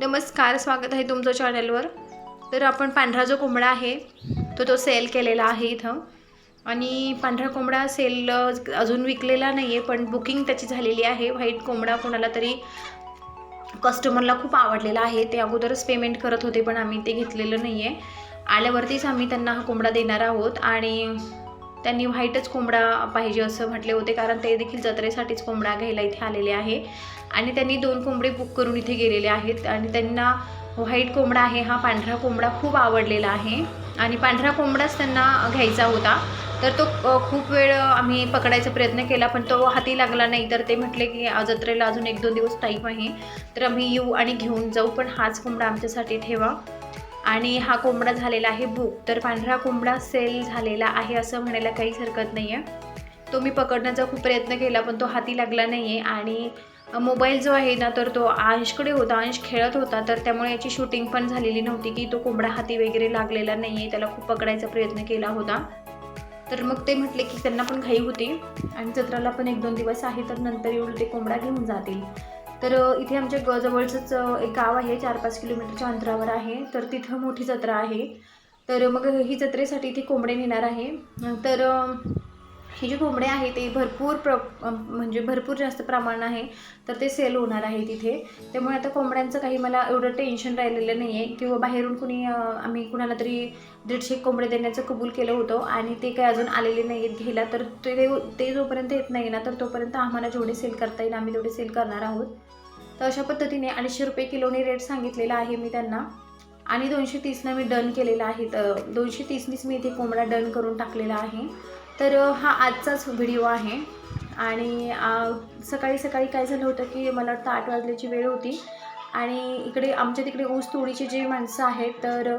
नमस्कार स्वागत आहे तुमचं चॅनलवर तर आपण पांढरा जो कोंबडा आहे तो तो सेल केलेला आहे इथं. आणि पांढरा कोंबडा सेल अजून विकलेला नाही आहे पण बुकिंग त्याची झालेली आहे. व्हाईट कोंबडा कोणाला तरी कस्टमरला खूप आवडलेला आहे. ते अगोदरच पेमेंट करत होते पण आम्ही ते घेतलेलं नाही आहे आल्यावरतीच आम्ही त्यांना हा कोंबडा देणार आहोत. आणि त्यांनी व्हाईटच कोंबडा पाहिजे असं म्हटले होते कारण ते देखील जत्रेसाठीच कोंबडा घ्यायला इथे आलेले आहे. आणि त्यांनी दोन कोंबडे बुक करून इथे गेलेले आहेत आणि त्यांना व्हाईट कोंबडा आहे हा पांढरा कोंबडा खूप आवडलेला आहे. आणि पांढरा कोंबडाच त्यांना घ्यायचा होता. तर तो खूप वेळ आम्ही पकडायचा प्रयत्न केला पण तो हाती लागला नाही. तर ते म्हटले की जत्रेला अजून एक दोन दिवस टाईम आहे. तर आम्ही येऊ आणि घेऊन जाऊ पण हाच कोंबडा आमच्यासाठी ठेवा. आणि हा कोंबडा झालेला आहे बुक तर पांढरा कोंबडा सेल झालेला आहे असं म्हणायला काहीच हरकत नाही आहे तो मी पकडण्याचा खूप प्रयत्न केला पण तो हाती लागला नाही आहे आणि मोबाईल जो आहे ना तर तो अंशकडे होता अंश खेळत होता तर त्यामुळे याची शूटिंग पण झालेली नव्हती की तो कोंबडा हाती वगैरे लागलेला नाही आहे त्याला खूप पकडायचा प्रयत्न केला होता. तर मग ते म्हटले की त्यांना पण घाई होती आणि जत्राला पण एक दोन दिवस आहे तर नंतर येऊन ते कोंबडा घेऊन जातील. तर इथे आमच्या ग जवळचंच एक गाव आहे चार पाच किलोमीटरच्या अंतरावर आहे. तर तिथं मोठी जत्रा आहे. तर मग ही जत्रेसाठी इथे कोंबडे नेणार आहे. तर हे जे कोंबडे आहे ते भरपूर प्र म्हणजे भरपूर जास्त प्रमाण आहे. तर ते सेल होणार आहे तिथे. त्यामुळे आता कोंबड्यांचं काही मला एवढं टेन्शन राहिलेलं नाही आहे किंवा बाहेरून कुणी आम्ही कुणाला तरी दीडशे कोंबडे देण्याचं कबूल केलं होतं आणि ते काही अजून आलेले नाही आहेत घ्यायला तर ते ते जोपर्यंत येत नाही ना तर तोपर्यंत आम्हाला जेवढे सेल करता येईल आम्ही तेवढे सेल करणार आहोत. तर अशा पद्धतीने अडीचशे रुपये किलोने रेट सांगितलेला आहे मी त्यांना. आणि दोनशे तीसनं मी डन केलेला आहे. तर दोनशे तीसनीच मी इथे कोंबडा डन करून टाकलेला आहे. तर हा आजचाच व्हिडिओ आहे. आणि सकाळी सकाळी काय झालं होतं की मला वाटतं आठ वाजल्याची वेळ होती. आणि इकडे आमच्या तिकडे ऊस तोडीची जी माणसं आहेत तर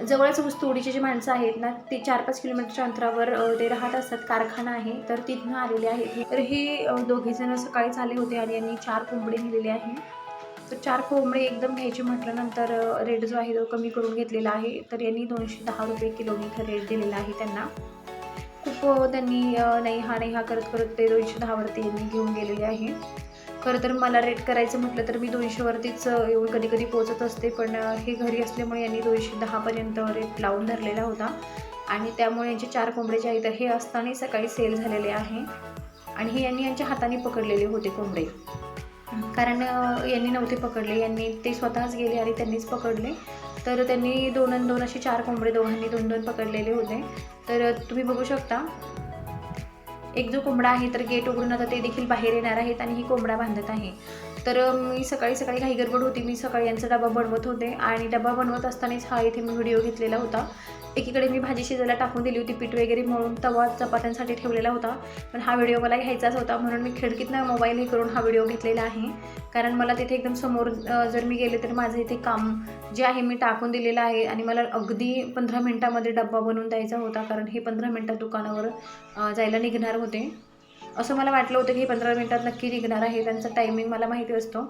जवळच ऊस तोडीची जी माणसं आहेत ना ते चार पाच किलोमीटरच्या अंतरावर ते राहत असतात कारखाना आहे तर तिथनं आलेले आहेत. तर हे दोघेजणं सकाळीच आले होते आणि यांनी चार कोंबडे नेलेले आहे तर चार कोंबडे एकदम घ्यायचे म्हटल्यानंतर रेट जो आहे तो कमी करून घेतलेला आहे. तर यांनी दोनशे दहा रुपये किलोमीटर रेट दिलेला आहे त्यांना. खूप त्यांनी नाही हा नाही हा करत करत ते दोनशे दहावरती यांनी घेऊन गेलेले आहे. खरं तर मला रेट करायचं म्हटलं तर मी दोनशेवरतीच येऊन कधी कधी पोचत असते पण हे घरी असल्यामुळे यांनी दोनशे दहापर्यंत रेट लावून धरलेला होता. आणि त्यामुळे यांचे चार कोंबडे जे आहेत हे असताना सकाळी सेल झालेले आहे. आणि हे यांनी यांच्या हाताने पकडलेले होते कोंबडे. कारण यांनी नव्हते पकडले यांनी ते स्वतःच गेले आणि त्यांनीच पकडले. तर त्यांनी दोन आणि दोन असे चार कोंबडे दोघांनी दोन दोन पकडलेले होते. तर तुम्ही बघू शकता एक जो कोंबडा आहे तर गेट उघडून आता ते देखील बाहेर येणार आहेत आणि ही कोंबडा बांधत आहे. तर मी सकाळी सकाळी काही गडबड होती. मी सकाळी यांचा डबा बनवत होते आणि डबा बनवत असतानाच हा इथे मी व्हिडिओ घेतलेला होता. एकीकडे मी भाजी शिजायला टाकून दिली होती पीठ वगैरे मळून तवा चपात्यांसाठी ठेवलेला होता. पण हा व्हिडिओ मला घ्यायचाच होता म्हणून मी खिडकीतनं मोबाईल हे करून हा व्हिडिओ घेतलेला आहे. कारण मला तिथे एकदम समोर जर मी गेले तर माझं इथे काम जे आहे मी टाकून दिलेलं आहे. आणि मला अगदी पंधरा मिनटामध्ये डब्बा बनवून द्यायचा होता कारण हे पंधरा मिनटात दुकानावर जायला निघणार होते. असं मला वाटलं होतं की हे पंधरा मिनटात नक्की निघणार आहे त्यांचा टायमिंग मला माहिती असतो.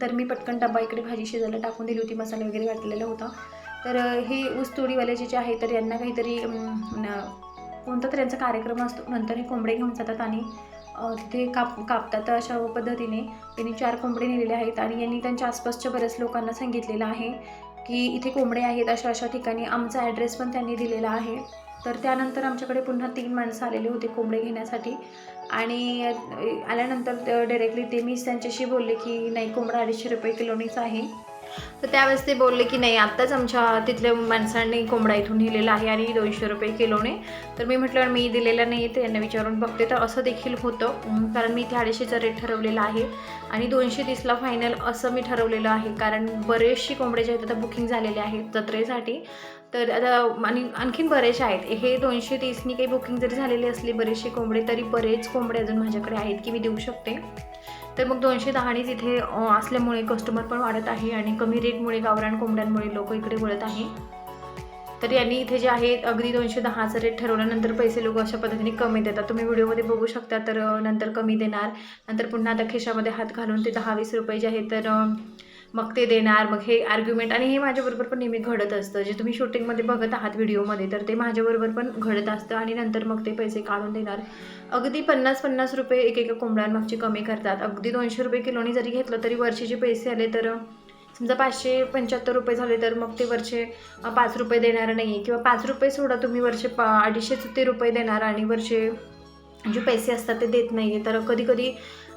तर मी पटकन डब्बा इकडे भाजी शिजायला टाकून दिली होती मसाला वगैरे वाटलेला होता. तर हे ऊसतोडीवाले जे जे आहे तर यांना काहीतरी कोणता तरी यांचा कार्यक्रम असतो. नंतर हे कोंबडे घेऊन जातात आणि तिथे काप कापतात तर अशा पद्धतीने. त्यांनी चार कोंबडे नेलेले आहेत आणि यांनी त्यांच्या आसपासच्या बऱ्याच लोकांना सांगितलेलं आहे की इथे कोंबडे आहेत अशा अशा ठिकाणी. आमचा ॲड्रेस पण त्यांनी दिलेला आहे. तर त्यानंतर आमच्याकडे पुन्हा तीन माणसं आलेली होते कोंबडे घेण्यासाठी. आणि आल्यानंतर डायरेक्टली ते मीच त्यांच्याशी बोलले की नाही कोंबडा अडीचशे रुपये किलोनीच आहे. तर त्यावेळेस ते बोलले की नाही आत्ताच आमच्या तिथल्या माणसांनी कोंबडा इथून नेलेला आहे आणि दोनशे रुपये किलोने. तर मी म्हटलं मी दिलेला नाही आहे त्यांना विचारून बघते. तर असं देखील होतं कारण मी इथे अडीचशेचा रेट ठरवलेला आहे. आणि दोनशे तीसला फायनल असं मी ठरवलेलं आहे कारण बरेचशी कोंबडे जे आहेत आता बुकिंग झालेले आहेत जत्रेसाठी. तर आता आणि आणखीन बरेचसे आहेत. हे दोनशे तीसनी काही बुकिंग जरी झालेली असली बरेचसे कोंबडे तरी बरेच कोंबडे अजून माझ्याकडे आहेत की मी देऊ शकते. तर मग दोनशे दहानीच इथे असल्यामुळे कस्टमर पण वाढत आहे आणि कमी रेटमुळे गावरान कोंबड्यांमुळे लोक इकडे वळत आहे. तर यांनी इथे जे आहे अगदी दोनशे दहाचा रेट ठरवल्यानंतर पैसे लोक अशा पद्धतीने कमी देतात. तुम्ही व्हिडिओमध्ये बघू शकता तर नंतर कमी देणार. नंतर पुन्हा आता खिशामध्ये हात घालून ते दहा वीस रुपये जे आहे तर मग ते देणार मग हे आर्ग्युमेंट आणि हे माझ्याबरोबर पण नेहमी घडत असतं. जे तुम्ही शूटिंगमध्ये बघत आहात व्हिडिओमध्ये तर ते माझ्याबरोबर पण घडत असतं आणि नंतर मग ते पैसे काढून देणार. अगदी पन्नास पन्नास रुपये एक एका कोंबड्यांमागचे कमी करतात. अगदी दोनशे रुपये किलोनी जरी घेतलं तरी वर्षीचे पैसे आले तर समजा पाचशे पंच्याहत्तर रुपये झाले तर मग ते वरचे पाच रुपये देणार नाही. आहे किंवा पाच रुपये सोडा तुम्ही वरचे पा अडीचशे ते रुपये देणार आणि वरचे जे पैसे असतात ते देत नाही आहे तर कधी कधी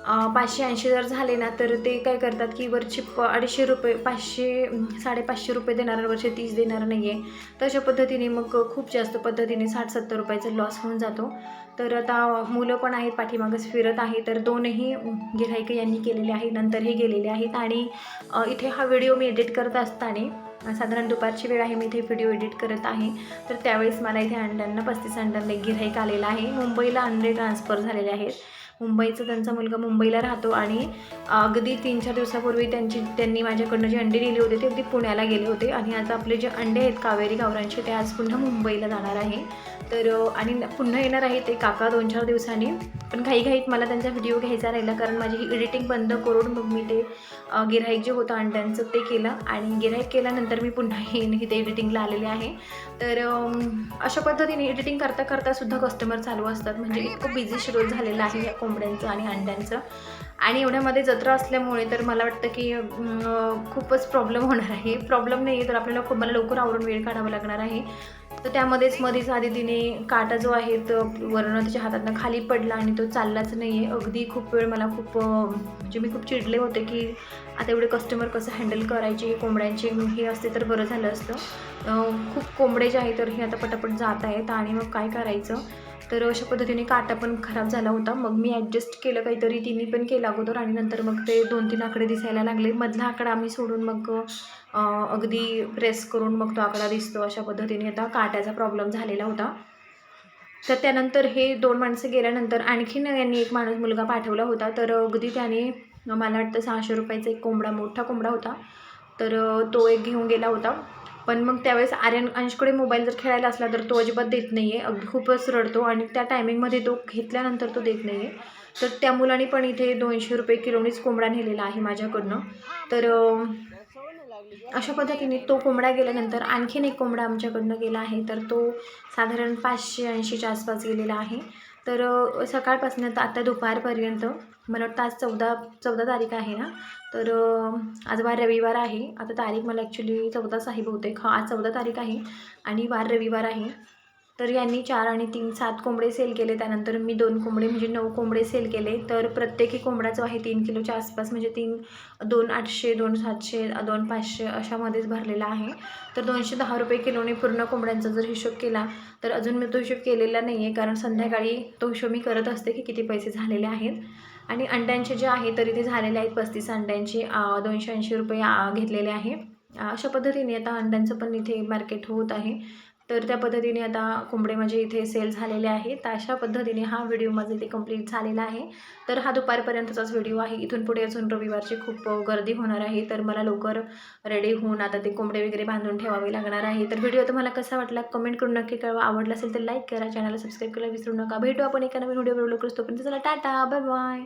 पाचशे ऐंशी जर झाले ना तर ते काय करतात की वरचे प अडीचशे रुपये पाचशे साडेपाचशे रुपये देणार वरचे तीस देणार नाही आहे तशा पद्धतीने मग खूप जास्त पद्धतीने साठ सत्तर रुपयाचा लॉस होऊन जातो. तर आता मुलं पण आहेत पाठीमागच फिरत आहे तर दोनही गिऱ्हाईक यांनी केलेले आहे नंतर हे गेलेले आहेत. आणि इथे हा व्हिडिओ मी एडिट करत असताना साधारण दुपारची वेळ आहे मी इथे व्हिडिओ एडिट करत आहे. तर त्यावेळेस मला इथे अंड्यांना पस्तीस अंड्यांना एक गिऱ्हाईक आलेला आहे. मुंबईला अंडे ट्रान्सफर झालेले आहेत. मुंबईचा त्यांचा मुलगा मुंबईला राहतो आणि अगदी तीन चार दिवसापूर्वी त्यांची त्यांनी माझ्याकडनं जे अंडे दिले होते ते अगदी पुण्याला गेले होते. आणि आता आपले जे अंडे आहेत कावेरी गावरांचे ते आज पुन्हा मुंबईला जाणार आहे. तर आणि पुन्हा येणार आहे ते काका दोन चार दिवसांनी. पण काही घाईत मला त्यांचा व्हिडिओ घ्यायचा राहिला कारण माझी ही एडिटिंग बंद करून मग मी ते गिराईक गिऱ्हाईक जे होतं अंड्यांचं ते केलं. आणि गिऱ्हाईक केल्यानंतर मी पुन्हा येईन इथे एडिटिंगला आलेले आहे. तर अशा पद्धतीने एडिटिंग करता करता सुद्धा कस्टमर चालू असतात. म्हणजे इतकं बिझी शेड्यूल झालेलं आहे या कोंबड्यांचं आणि अंड्यांचं. आणि एवढ्यामध्ये जत्रा असल्यामुळे तर मला वाटतं की खूपच प्रॉब्लेम होणार आहे. प्रॉब्लेम नाही आहे तर आपल्याला खूप मला लवकर आवरून वेळ काढावा लागणार आहे. तर त्यामध्येच मध्येच आधी तिने काटा जो आहे तो वर्ण त्याच्या हातातनं खाली पडला आणि तो चाललाच नाही आहे अगदी खूप वेळ मला खूप म्हणजे मी खूप चिडले होते की आता एवढे कस्टमर कसं हँडल करायचे कोंबड्यांचे हे असते तर बरं झालं असतं. खूप कोंबडे जे आहेत तर हे आता पटापट जात आहेत आणि मग काय करायचं? तर अशा पद्धतीने काटा पण खराब झाला होता. मग मी ॲडजस्ट केलं काहीतरी तिने पण केलं अगोदर आणि नंतर मग ते दोन तीन आकडे दिसायला लागले. मधला आकडा आम्ही सोडून मग अगदी प्रेस करून मग तो आकडा दिसतो. अशा पद्धतीने आता काट्याचा प्रॉब्लेम झालेला होता. तर त्यानंतर हे दोन माणसं गेल्यानंतर आणखीन यांनी एक माणूस मुलगा पाठवला होता. तर अगदी त्याने मला वाटतं सहाशे रुपयाचा एक कोंबडा मोठा कोंबडा होता. तर तो एक घेऊन गेला होता. पण मग त्यावेळेस आर्यन अंशकडे मोबाईल जर खेळायला असला तर तो अजिबात देत नाही आहे अगदी खूपच रडतो आणि त्या टायमिंगमध्ये तो घेतल्यानंतर तो देत नाही आहे तर त्या मुलाने पण इथे दोनशे रुपये किलोनीच कोंबडा नेलेला आहे माझ्याकडनं. तर अशा पद्धतीने तो कोंबडा गेल्यानंतर आणखीन एक कोंबडा आमच्याकडनं गेला आहे. तर तो साधारण पाचशे ऐंशीच्या आसपास गेलेला आहे. तर सकाळपासून तर आता दुपारपर्यंत मला वाटतं आज चौदा चौदा तारीख आहे ना? तर आज वार रविवार आहे. आता तारीख मला ॲक्च्युली चौदाच आहे बहुतेक हा आज चौदा तारीख आहे आणि वार रविवार आहे. तर यांनी चार आणि तीन सात कोंबडे सेल केले. त्यानंतर मी दोन कोंबडे म्हणजे नऊ कोंबडे सेल केले. तर प्रत्येकी कोंबडा जो आहे तीन किलोच्या आसपास म्हणजे तीन दोन आठशे दोन सातशे दोन पाचशे अशामध्येच भरलेला आहे. तर दोनशे दहा रुपये किलोने पूर्ण कोंबड्यांचा जर हिशोब केला तर अजून मी तो हिशोब केलेला नाही आहे कारण संध्याकाळी तो हिशोब मी करत असते की किती पैसे झालेले आहेत. आणि अंड्यांचे जे आहे तर इथे झालेले आहेत पस्तीस अंड्यांचे दोनशे ऐंशी रुपये घेतलेले आहे. अशा पद्धतीने आता अंड्यांचं पण इथे मार्केट होत आहे. तर त्या पद्धतीने आता कोंबडे माझे इथे सेल झालेले आहेत. तर अशा पद्धतीने हा व्हिडिओ माझा इथे कंप्लीट झालेला आहे. तर हा दुपारपर्यंतचाच व्हिडिओ आहे. इथून पुढे अजून रविवारची खूप गर्दी होणार आहे. तर मला लवकर रेडी होऊन आता ते कोंबडे वगैरे बांधून ठेवावे लागणार आहे. तर व्हिडिओ तुम्हाला कसा वाटला? कमेंट करून नक्की कळवा. आवडला असेल तर लाईक करा. चॅनलला सबस्क्राईब करायला विसरू नका. भेटू आपण एका नवीन व्हिडिओ लवकरच तोपर्यंत चला टाटा. Bye bye